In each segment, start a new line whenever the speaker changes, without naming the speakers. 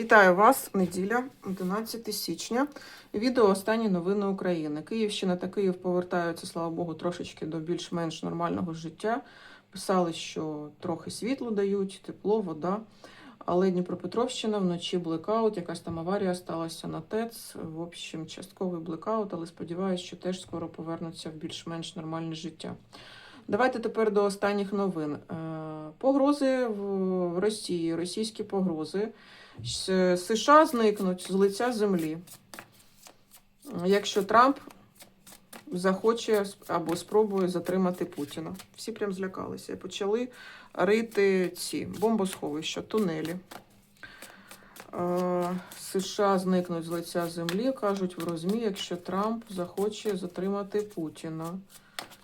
Вітаю вас, неділя, 11 січня. Відео Останні новини України. Київщина та Київ повертаються, слава Богу, трошечки до більш-менш нормального життя. Писали, що трохи світло дають, тепло, вода. Але Дніпропетровщина вночі блекаут, якась там аварія сталася на ТЕЦ. В общем, частковий блекаут, але сподіваюся, що теж скоро повернуться в більш-менш нормальне життя. Давайте тепер до останніх новин. Е, Погрози в Росії, російські погрози. США зникнуть з лиця землі, якщо Трамп захоче або спробує затримати Путіна. Всі прям злякалися і почали рити ці бомбосховища, тунелі. Е, США зникнуть з лиця землі, кажуть в розмі, якщо Трамп захоче затримати Путіна.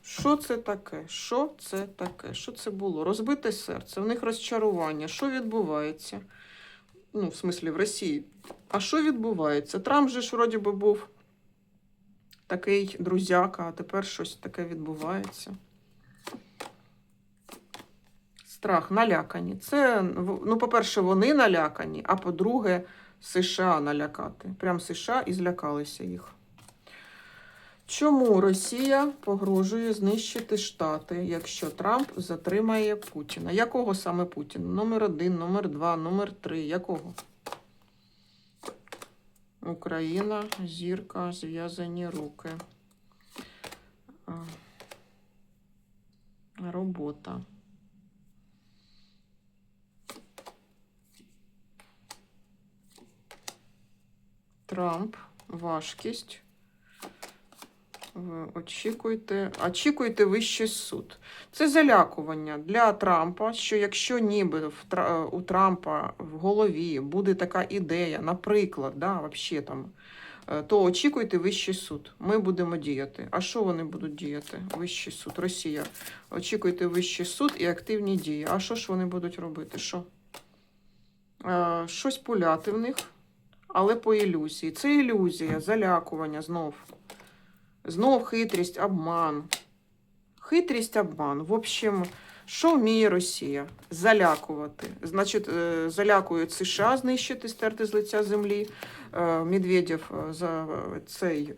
Що це таке? Що це таке? Що це було? Розбите серце, в них розчарування. Що відбувається? Ну, в смислі, в Росії. А що відбувається? Трамп же ж вроді би був такий друзяка, а тепер щось таке відбувається. Страх, налякані. Це, ну, по-перше, вони налякані, а по-друге, США налякати. Прям США і злякалися їх. Чому Росія погрожує знищити Штати, якщо Трамп затримає Путіна? Якого саме Путіна? Номер один, номер два, номер три. Якого? Україна, зірка, зв'язані руки. Робота. Трамп, важкість. Ви Очікуйте, очікуйте вищий суд. Це залякування для Трампа, що якщо ніби у Трампа в голові буде така ідея, наприклад, да, вообще там, е, то очікуйте вищий суд. Ми будемо діяти. А що вони будуть діяти? Вищий суд, Росія. Очікуйте вищий суд і активні дії. А що ж вони будуть робити? Що? Е, Щось пуляти в них, але по ілюзії. Це ілюзія, залякування знов. Знов хитрість, обман. Хитрість, обман. В общем, що вміє Росія? Залякувати. Значить, е, залякують США знищити, стерти з лиця землі. Е, Медведєв е, за цей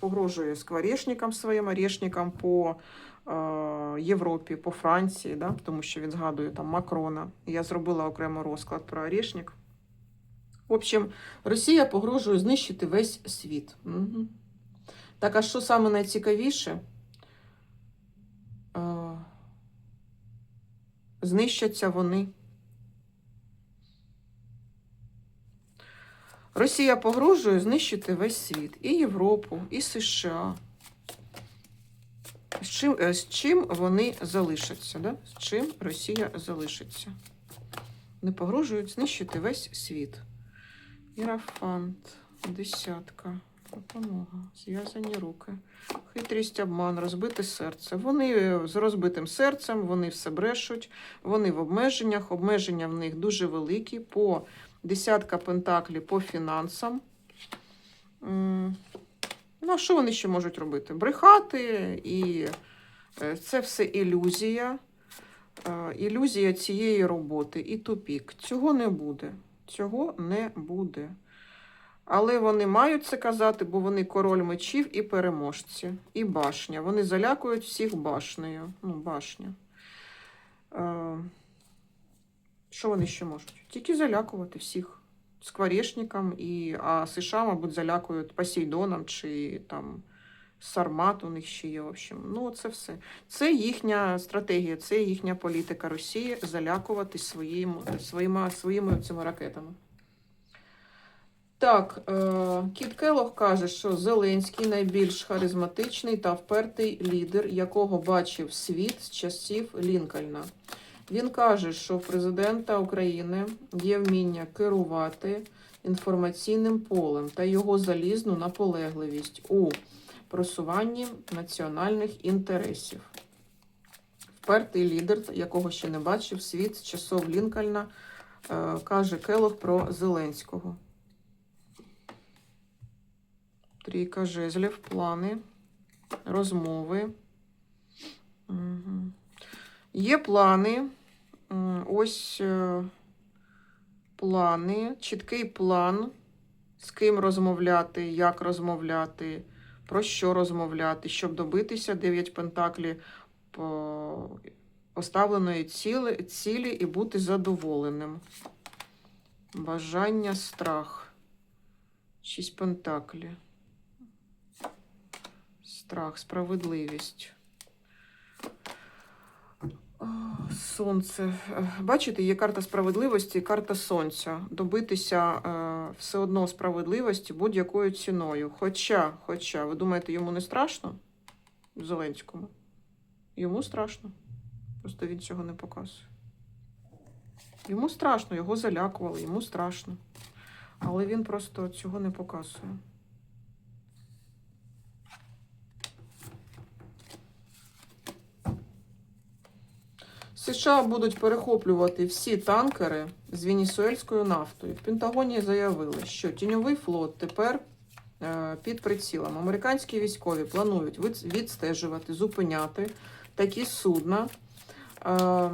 погрожує скворечникам своїм, орешникам по Європі, по Франції, да? тому що він згадує там Макрона. Я зробила окремо розклад про орешник. В общем, Росія погрожує знищити весь світ. Угу. Так, а що саме найцікавіше? Е, Знищаться вони. Росія погрожує знищити весь світ. І Європу, і США. З чим, е, з чим вони залишаться? Да? З чим Росія залишиться? Не погрожують знищити весь світ. Ірафант, десятка. Допомога, зв'язані руки, хитрість, обман, розбите серце. Вони з розбитим серцем, вони все брешуть, вони в обмеженнях. Обмеження в них дуже великі по десятка пентаклі по фінансам. Ну, а що вони ще можуть робити? Брехати, і е, це все ілюзія. Е, Ілюзія цієї роботи і тупік. Цього не буде. Цього не буде. Але вони мають це казати, бо вони король мечів і переможці, і башня. Вони залякують всіх башнею. Ну, башня. Е, що вони ще можуть? Тільки залякувати всіх скворечникам, і, а США, мабуть, залякують Посейдоном чи там Сармат у них ще є. В общем. Ну, це все. Це їхня стратегія, це їхня політика Росії залякувати своїм, своїми, своїми цими ракетами. Так, е, Кіт Келох каже, що Зеленський найбільш харизматичний та впертий лідер, якого бачив світ з часів Лінкольна. Він каже, що в президента України є вміння керувати інформаційним полем та його залізну наполегливість у просуванні національних інтересів. Впертий лідер, якого ще не бачив світ з часов Лінкольна, е, каже Келох про Зеленського. Трійка жезлів, плани, розмови. Угу. Є плани. Ось е, плани, чіткий план, з ким розмовляти, як розмовляти, про що розмовляти, щоб добитися 9 пентаклі по поставленої цілі, цілі і бути задоволеним. Бажання, страх. Шість пентаклі. Страх, справедливість. Сонце. Е, Бачите, є карта справедливості і карта сонця. Добитися е, все одно справедливості будь-якою ціною. Хоча, хоча, ви думаєте, йому не страшно? Зеленському? Йому страшно. Просто він цього не показує. Йому страшно, його залякували, йому страшно. Але він просто цього не показує. США будуть перехоплювати всі танкери з венесуельською нафтою. В Пентагоні заявили, що тіньовий флот тепер е, під прицілом. Американські військові планують відстежувати, зупиняти такі судна, е,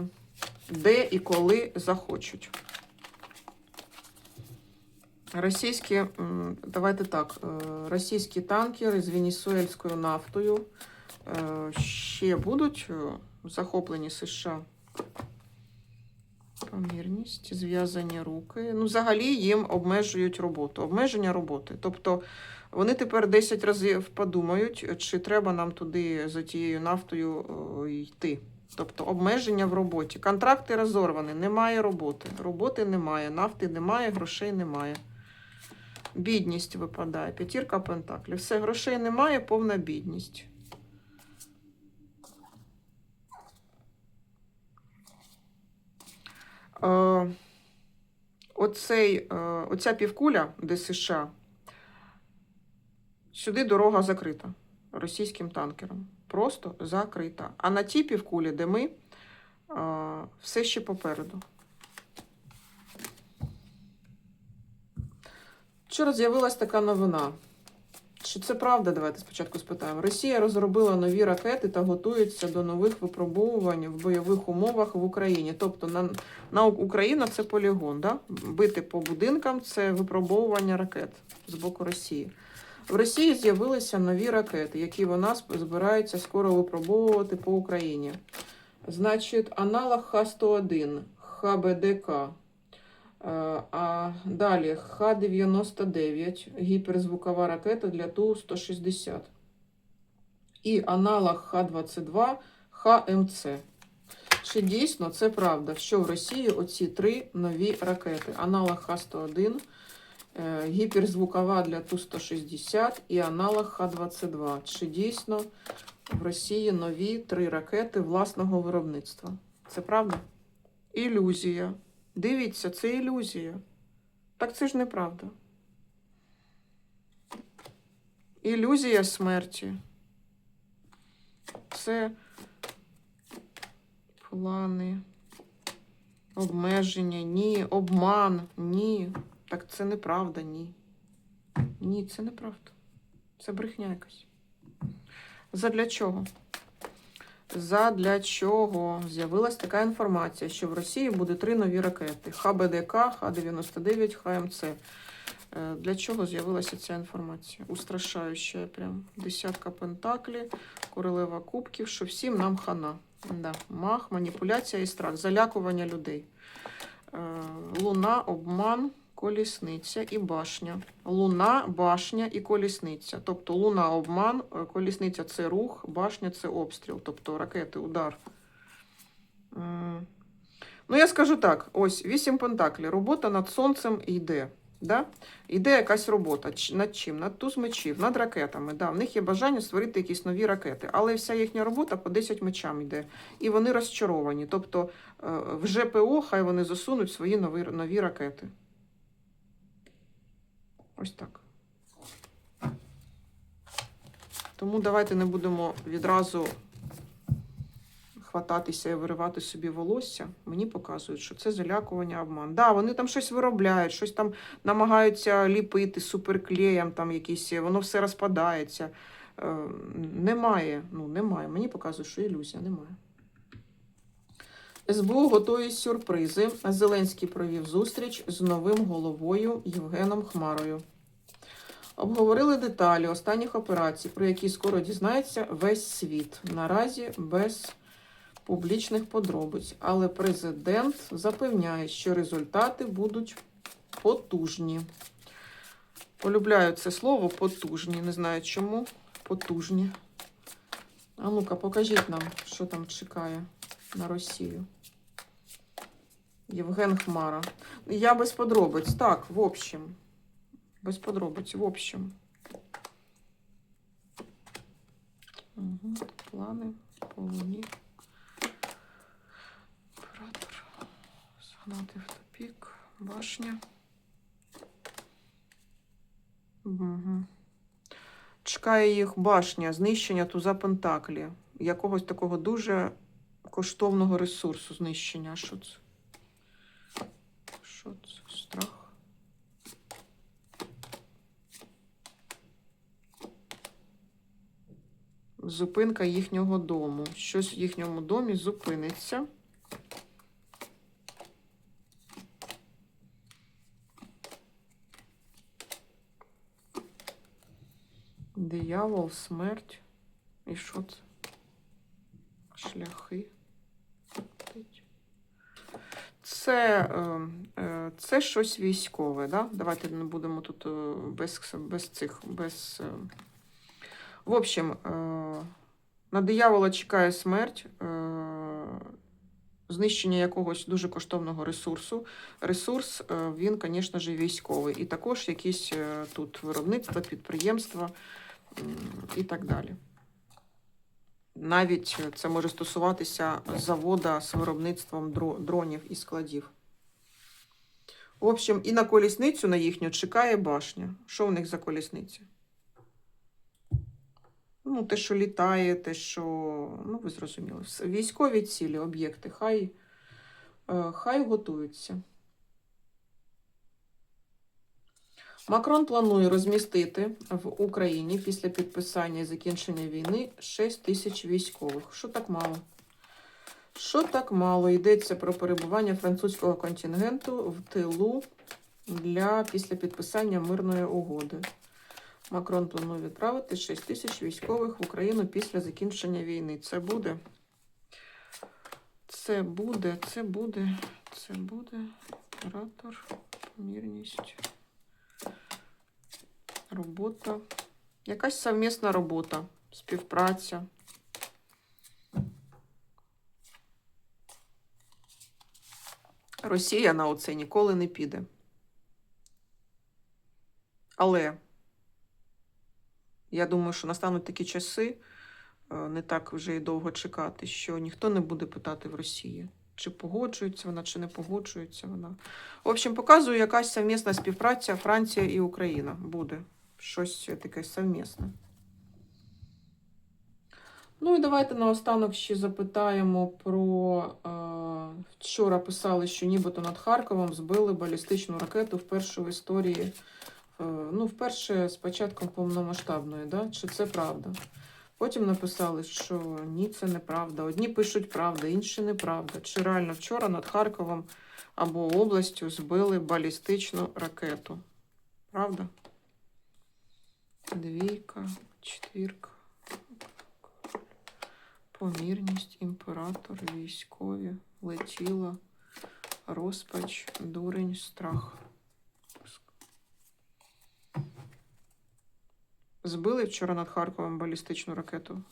де і коли захочуть. Російські, давайте так, е, російські танкери з венесуельською нафтою ще будуть захоплені США. Помірність, зв'язані руки. Ну, взагалі їм обмежують роботу. Обмеження роботи. Тобто вони тепер 10 разів подумають, чи треба нам туди за тією нафтою йти. Тобто обмеження в роботі. Контракти розорвані, немає роботи. Роботи немає, нафти немає, грошей немає. Бідність випадає. П'ятірка пентаклів. Все, грошей немає, повна бідність. Оцей, е, оця півкуля, де США, сюди дорога закрита російським танкером. Просто закрита. А на тій півкулі, де ми, е, все ще попереду. Вчора з'явилась така новина. Чи це правда? Давайте спочатку спитаємо. Росія розробила нові ракети та готується до нових випробовувань в бойових умовах в Україні. Тобто на, на Україна це полігон, да? бити по будинкам це випробовування ракет з боку Росії. В Росії з'явилися нові ракети, які вона збирається скоро випробовувати по Україні. Значить, аналог Х-101, ХБДК. Е, А далі Х-99, гіперзвукова ракета для Ту-160. І аналог Х-22, ХМЦ. Чи дійсно це правда, що в Росії оці три нові ракети? Аналог Х-101, е, гіперзвукова для Ту-160 і аналог Х-22. Чи дійсно в Росії нові три ракети власного виробництва? Це правда? Ілюзія. Дивіться, це ілюзія. Так це ж неправда. Ілюзія смерті. Це плани, обмеження, ні, обман, ні. Так це неправда, ні. Ні, це неправда. Це брехня якась. Задля чого? Задля чого з'явилась така інформація, що в Росії буде три нові ракети: ХБДК, Х-99, ХМЦ. Для чого з'явилася ця інформація? Устрашаюча прям. Десятка пентаклі, королева кубків, що всім нам хана. Да. Мах, маніпуляція і страх, залякування людей. Е, Луна, обман, колісниця і башня. Луна, башня і колісниця. Тобто луна обман, е, колісниця це рух, башня це обстріл, тобто ракети, удар. Ну, я скажу так: ось вісім пентаклів. Робота над сонцем йде. Да? Йде якась робота. Над чим? Над туз мечів, над ракетами. Да. В них є бажання створити якісь нові ракети. Але вся їхня робота по 10 мечам йде. І вони розчаровані. Тобто е, в ЖПО хай вони засунуть свої нові, нові ракети. Ось так. Тому давайте не будемо відразу хвататися і виривати собі волосся. Мені показують, що це залякування, обман. Да, вони там щось виробляють, щось там намагаються ліпити суперклеєм, там якісь, воно все розпадається. Е, немає, ну немає. Мені показують, що ілюзія немає. СБУ готує сюрпризи. Зеленський провів зустріч з новим головою Євгеном Хмарою. Обговорили деталі останніх операцій, про які скоро дізнається весь світ. Наразі без публічних подробиць. Але президент запевняє, що результати будуть потужні. Полюбляю це слово потужні. Не знаю чому. Потужні. А ну-ка, покажіть нам, що там чекає на Росію. Євген Хмара. Я без подробиць. Так, в общем. Без подробиць, в общем. Угу. Плани по луні. Оператор. Загнати в тупік. Башня. Угу. Чекає їх башня, знищення туза Пентаклі. Якогось такого дуже коштовного ресурсу знищення. Що це? Що це? Страх. Зупинка їхнього дому. Щось в їхньому домі зупиниться. Диявол, смерть. І що це? Шляхи. Це, е, е, це щось військове, да? Давайте не будемо тут е, без, без цих, без. В общем, на диявола чекає смерть, знищення якогось дуже коштовного ресурсу. Ресурс, він, звісно ж, військовий. І також якісь тут виробництва, підприємства і так далі. Навіть е, це може стосуватися завода з виробництвом дронів і складів. В общем, і на колісницю на їхню чекає башня. Що в них за колісниця? Ну, те, що літає, те, що. Ну, ви зрозуміли. Військові цілі, об'єкти, хай, е, хай готуються. Макрон планує розмістити в Україні після підписання і закінчення війни 6 тисяч військових. Що так мало? Що так мало? Йдеться про перебування французького контингенту в тилу для після підписання мирної угоди. Макрон планує відправити 6 тисяч військових в Україну після закінчення війни. Це буде. Це буде, це буде, це буде. Оператор, помірність. Робота. Якась совмісна робота, співпраця. Росія на оце ніколи не піде. Але я думаю, що настануть такі часи, е, не так вже і довго чекати, що ніхто не буде питати в Росії, чи погоджується вона, чи не погоджується вона. В общем, показую, якась совмісна співпраця Франція і Україна буде. Щось таке совмісне. Ну і давайте наостанок ще запитаємо про. Е, вчора писали, що нібито над Харковом збили балістичну ракету вперше в історії. Е, ну, вперше з початком повномасштабної, да? чи це правда? Потім написали, що ні, це неправда. Одні пишуть правда, інші неправда. Чи реально вчора над Харковом або областю збили балістичну ракету? Правда? Двійка, четвірка. Помірність, імператор, військові, летіла, розпач, дурень, страх. Збили вчора над Харковом балістичну ракету.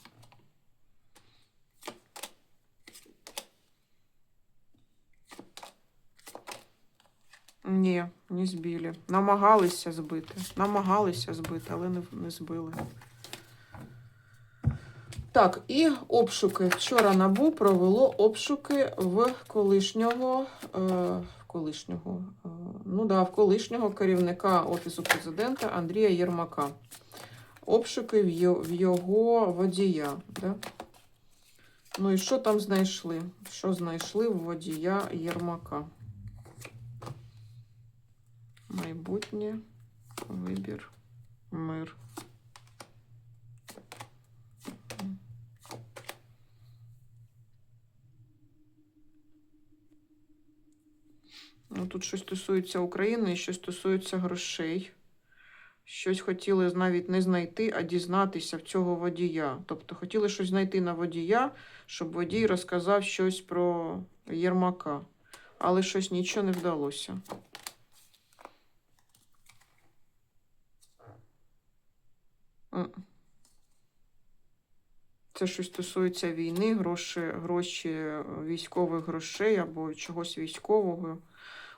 Не збили. Намагалися збити. Намагалися збити, але не, не збили. Так, і обшуки. Вчора НАБУ провело обшуки в колишнього, е, колишнього, е, ну да, в колишнього керівника Офісу президента Андрія Єрмака. Обшуки в його водія. Да? Ну і що там знайшли? Що знайшли в водія Єрмака? Майбутнє, вибір, мир. тут щось стосується України щось стосується грошей. Щось хотіли навіть не знайти, а дізнатися в цього водія. Тобто хотіли щось знайти на водія, щоб водій розказав щось про Єрмака. Але щось нічого не вдалося. Це щось стосується війни, гроші, гроші е, військових грошей або чогось військового.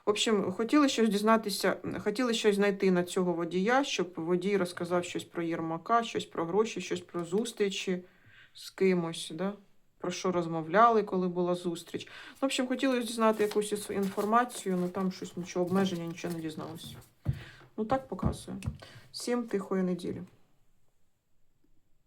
В общем, хотіли щось дізнатися, хотіли щось знайти на цього водія, щоб водій розказав щось про Єрмака, щось про гроші, щось про зустрічі з кимось, да? про що розмовляли, коли була зустріч. В общем, хотіли дізнати якусь інформацію, але там щось нічого, обмеження, нічого не дізналося. Ну так показує. Всім тихої неділі.